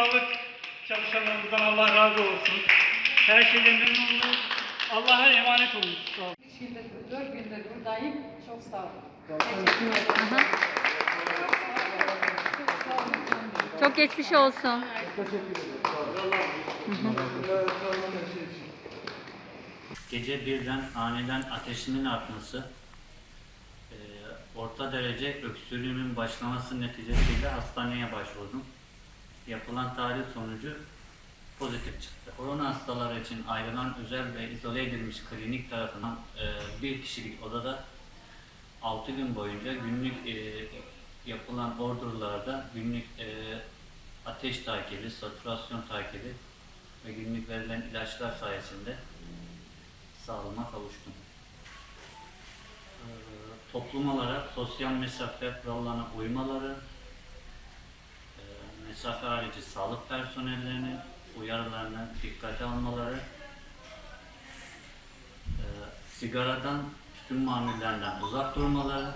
sağlık çalışanlarımızdan Allah razı olsun. Her şeyden memnunum. Allah'a emanet olun. Sağ olun. Üç gündür, dört gündür buradayım. Çok sağ olun. Çok geçmiş olsun. Gece birden aniden ateşimin artması, e, orta derece öksürüğümün başlaması neticesiyle hastaneye başvurdum. Yapılan tahlil sonucu pozitif çıktı. Korona hastaları için ayrılan özel ve izole edilmiş klinik tarafından e, bir kişilik odada 6 gün boyunca günlük e, yapılan ordurlarda günlük e, ateş takibi, saturasyon takibi ve günlük verilen ilaçlar sayesinde sağlığıma kavuştum. Ee, toplum olarak sosyal mesafe kurallarına uymaları, e, harici sağlık personellerinin uyarılarını dikkate almaları, e, sigaradan, tütün mamullerinden uzak durmaları,